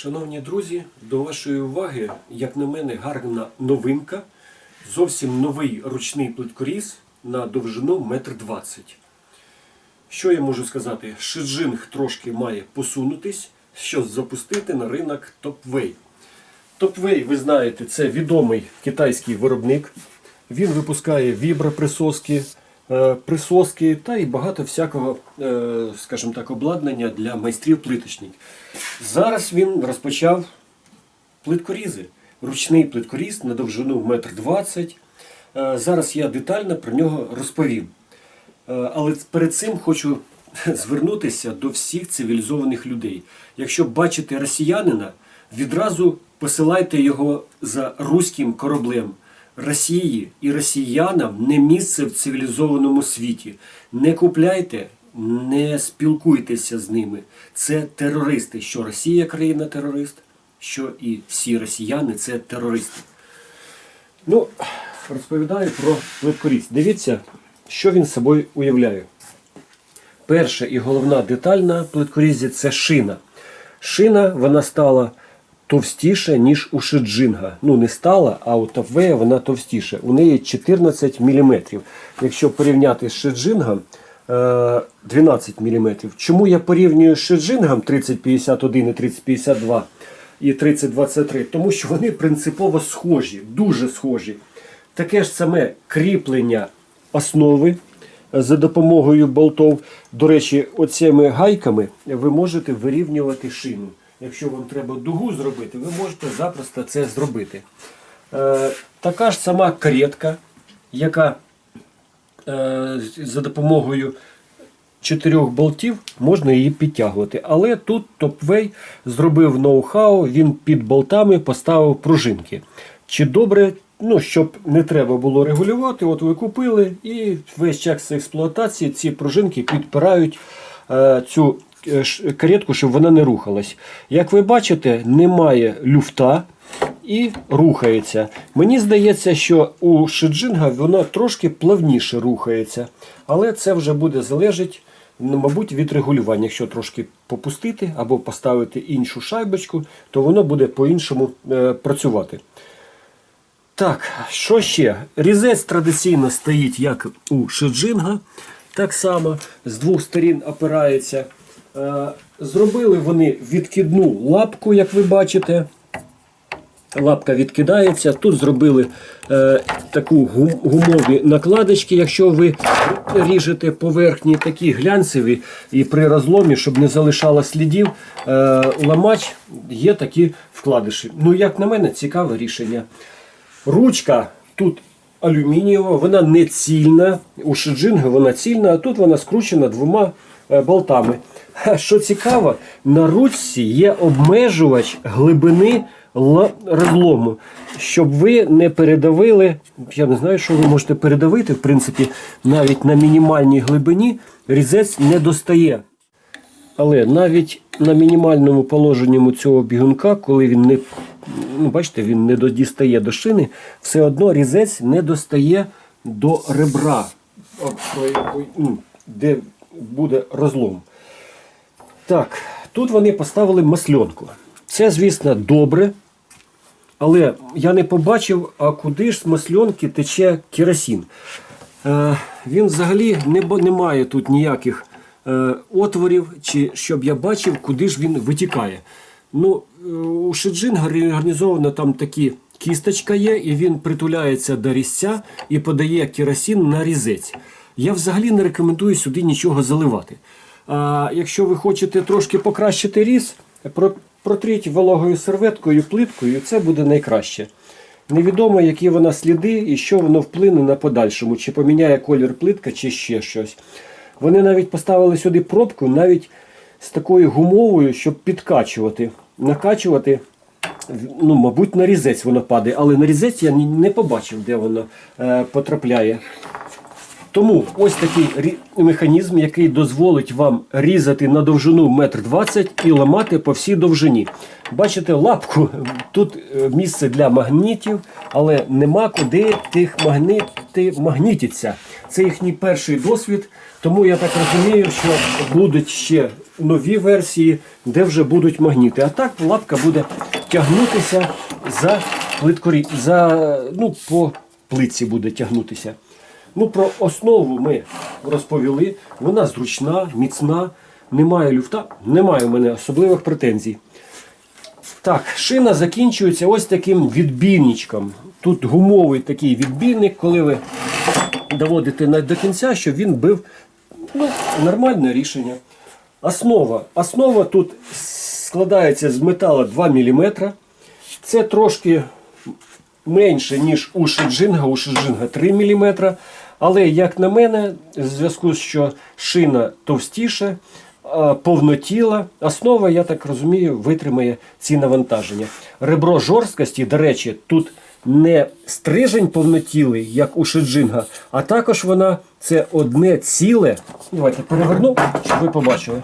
Шановні друзі, до вашої уваги, як на мене, гарна новинка. Зовсім новий ручний плиткоріз на довжину 1,20 м. Що я можу сказати? Шиджинг трошки має посунутись, щоб запустити на ринок Топвей. Топвей, ви знаєте, це відомий китайський виробник. Він випускає віброприсоски, присоски та і багато всякого, е, скажімо так, обладнання для майстрів плиточників. Зараз він розпочав плиткорізи. Ручний плиткоріз на довжину 1,20 м. Е, Зараз я детально про нього розповім. Е, Але перед цим хочу звернутися до всіх цивілізованих людей. Якщо бачите росіянина, відразу посилайте його за руським кораблем. Росії і росіянам не місце в цивілізованому світі. Не купляйте, не спілкуйтеся з ними. Це терористи. Що Росія країна-терорист, що і всі росіяни це терористи. Ну, розповідаю про плиткоріз. Дивіться, що він собою уявляє. Перша і головна деталь на плиткорізі це шина. Шина вона стала товстіша, ніж у шиджинга. Ну, не стала, а у Топвея вона товстіша. У неї 14 мм. Якщо порівняти з шиджингом, е, 12 мм. Чому я порівнюю з шиджингом 3051 і 3052 і 3023? Тому що вони принципово схожі, дуже схожі. Таке ж саме кріплення основи за допомогою болтов. До речі, оцими гайками ви можете вирівнювати шину. Якщо вам треба дугу зробити, ви можете запросто це зробити. Е, така ж сама каретка, яка е, за допомогою чотирьох болтів можна її підтягувати. Але тут Топвей зробив ноу-хау, він під болтами поставив пружинки. Чи добре, ну, щоб не треба було регулювати, от ви купили і весь час експлуатації ці пружинки підпирають е, цю каретку, щоб вона не рухалась. Як ви бачите, немає люфта і рухається. Мені здається, що у шиджинга воно трошки плавніше рухається, але це вже буде залежати, ну, мабуть, від регулювання. Якщо трошки попустити або поставити іншу шайбочку, то воно буде по-іншому е, працювати. Так, що ще? Різець традиційно стоїть як у шиджинга. Так само з двох сторін опирається. Е, Зробили вони відкидну лапку, як ви бачите. Лапка відкидається. Тут зробили е, таку гумові накладочки, якщо ви ріжете поверхні, такі глянцеві, і при розломі, щоб не залишало слідів, е, ламач є такі вкладиші. Ну, як на мене, цікаве рішення. Ручка тут алюмінієва, вона не цільна. У шиджинги вона цільна, а тут вона скручена двома болтами. Що цікаво, на ручці є обмежувач глибини розлому, щоб ви не передавили. Я не знаю, що ви можете передавити. В принципі, навіть на мінімальній глибині різець не достає. Але навіть на мінімальному положенні цього бігунка, коли він не ну, бачите, він не дістає до шини, все одно різець не достає до ребра, де буде розлом. Так, тут вони поставили масльонку. Це, звісно, добре. Але я не побачив, а куди ж з масльонки тече керосин. Е, він взагалі не, не має тут ніяких е, отворів, чи щоб я бачив, куди ж він витікає. Ну, е, у Шиджинга організовано там такі кісточка є, і він притуляється до різця і подає керосин на різець. Я взагалі не рекомендую сюди нічого заливати. А якщо ви хочете трошки покращити різ, протріть вологою серветкою, плиткою, це буде найкраще. Невідомо, які вона сліди і що воно вплине на подальшому, чи поміняє колір плитка, чи ще щось. Вони навіть поставили сюди пробку, навіть з такою гумовою, щоб підкачувати. Накачувати, ну, мабуть, на різець воно падає, але на різець я не побачив, де воно е, потрапляє. Тому ось такий механізм, який дозволить вам різати на довжину 1,20 м і ламати по всій довжині. Бачите лапку, тут е, місце для магнітів, але нема куди тих магніти магнітиться. Це їхній перший досвід. Тому я так розумію, що будуть ще нові версії, де вже будуть магніти. А так лапка буде тягнутися за плиткорі, за, ну, по плитці буде тягнутися. Ну, про основу ми розповіли. Вона зручна, міцна, немає люфта, немає у мене особливих претензій. Так, шина закінчується ось таким відбійничком. Тут гумовий такий відбійник, коли ви доводите до кінця, щоб він бив ну, нормальне рішення. Основа. Основа тут складається з металу 2 мм. Це трошки менше, ніж у Шиджинга, у Шиджинга 3 мм. Але, як на мене, в зв'язку з що шина товстіша, повнотіла, основа, я так розумію, витримає ці навантаження. Ребро жорсткості, до речі, тут не стрижень повнотілий, як у Шиджинга, а також вона це одне ціле. Давайте переверну, щоб ви побачили.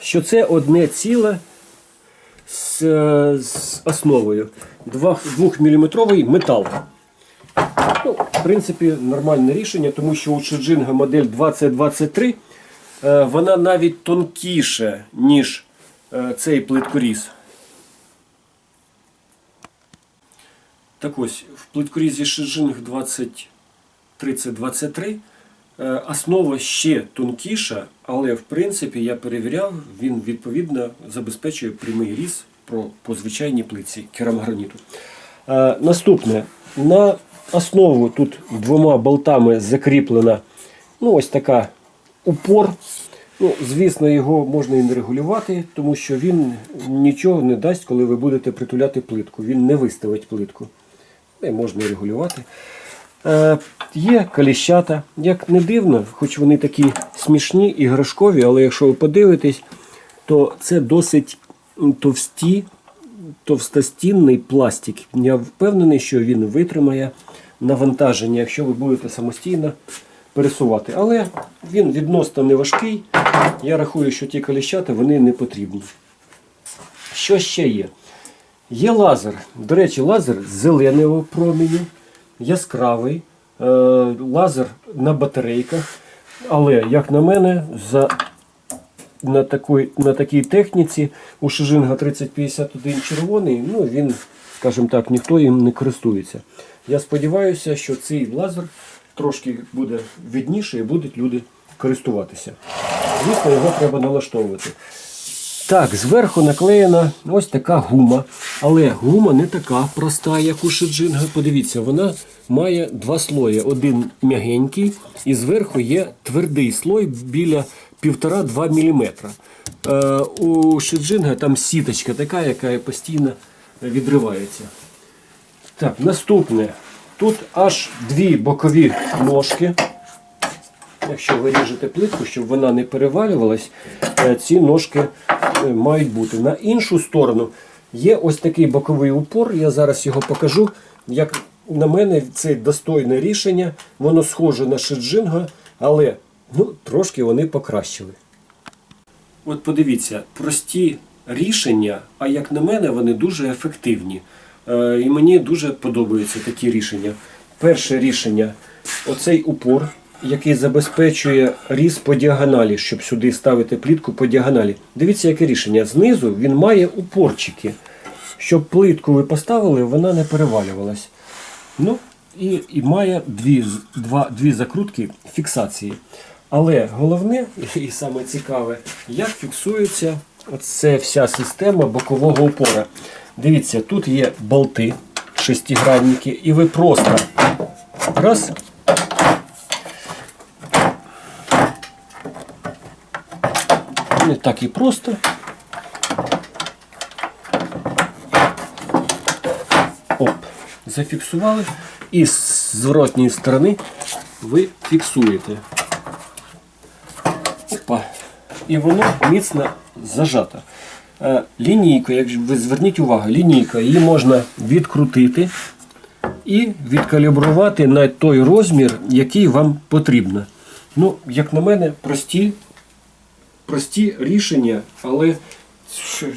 Що це одне ціле з, е, з основою. 2-мм метал. Ну, в принципі, нормальне рішення, тому що у Шиджинга модель 2023 е, вона навіть тонкіша, ніж е, цей плиткоріз. Так ось, в плиткорізі Шиджинг 2030-23 е, основа ще тонкіша, але в принципі я перевіряв, він відповідно забезпечує прямий різ про, по звичайній плитці керамограніту. Наступне. На основу тут двома болтами закріплена ну, ось така упор. Ну, звісно, його можна і не регулювати, тому що він нічого не дасть, коли ви будете притуляти плитку. Він не виставить плитку. І можна регулювати. Е, є каліщата. Як не дивно, хоч вони такі смішні, іграшкові, але якщо ви подивитесь, то це досить товсті, товстостінний пластик. Я впевнений, що він витримає навантаження, якщо ви будете самостійно пересувати. Але він відносно не важкий. Я рахую, що ті каліщата вони не потрібні. Що ще є? Є лазер. До речі, лазер зеленого променю, яскравий, е, лазер на батарейках. Але, як на мене, за, на, такій, на такій техніці у Шижинга 3051 червоний, ну він, скажімо так, ніхто їм не користується. Я сподіваюся, що цей лазер трошки буде видніше і будуть люди користуватися. Звісно, його треба налаштовувати. Так, зверху наклеєна ось така гума. Але гума не така проста, як у Шиджинга. Подивіться, вона має два слої. Один м'ягенький, і зверху є твердий слой біля 1,5-2 мм. Е, у Шиджинга там сіточка така, яка постійно відривається. Так, наступне. Тут аж дві бокові ножки. Якщо ви ріжете плитку, щоб вона не перевалювалась, е, ці ножки е, мають бути. На іншу сторону є ось такий боковий упор. Я зараз його покажу. Як на мене, це достойне рішення. Воно схоже на шиджинга, але ну, трошки вони покращили. От подивіться, прості рішення, а як на мене, вони дуже ефективні. Е, І мені дуже подобаються такі рішення. Перше рішення оцей упор, який забезпечує різ по діагоналі, щоб сюди ставити плітку по діагоналі. Дивіться, яке рішення. Знизу він має упорчики. Щоб плитку ви поставили, вона не перевалювалась. Ну, і, і має дві, два, дві закрутки фіксації. Але головне і саме цікаве, як фіксується оце вся система бокового упора. Дивіться, тут є болти шестигранники, і ви просто раз. Не так і просто. Оп, зафіксували. І з зворотньої сторони ви фіксуєте. Опа. І воно міцно зажато. Е, Лінійку, як ви зверніть увагу, лінійка, її можна відкрутити і відкалібрувати на той розмір, який вам потрібно. Ну, як на мене, прості, прості рішення, але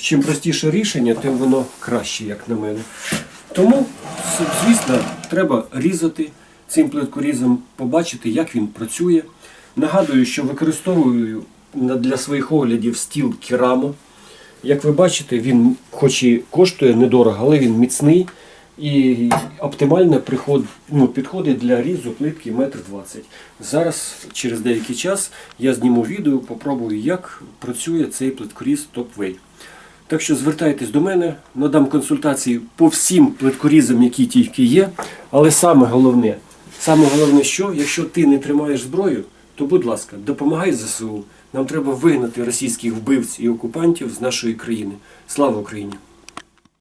чим простіше рішення, тим воно краще, як на мене. Тому, звісно, треба різати цим плиткорізом побачити, як він працює. Нагадую, що використовую для своїх оглядів стіл Керамо. Як ви бачите, він хоч і коштує недорого, але він міцний і оптимально приход, ну, підходить для різу плитки 1,20 м. Зараз, через деякий час, я зніму відео, попробую, як працює цей плиткоріз TopWay. Так що звертайтесь до мене, надам консультації по всім плиткорізам, які тільки є. Але саме головне, саме головне, що якщо ти не тримаєш зброю, то будь ласка, допомагай ЗСУ. Нам треба вигнати російських вбивць і окупантів з нашої країни. Слава Україні!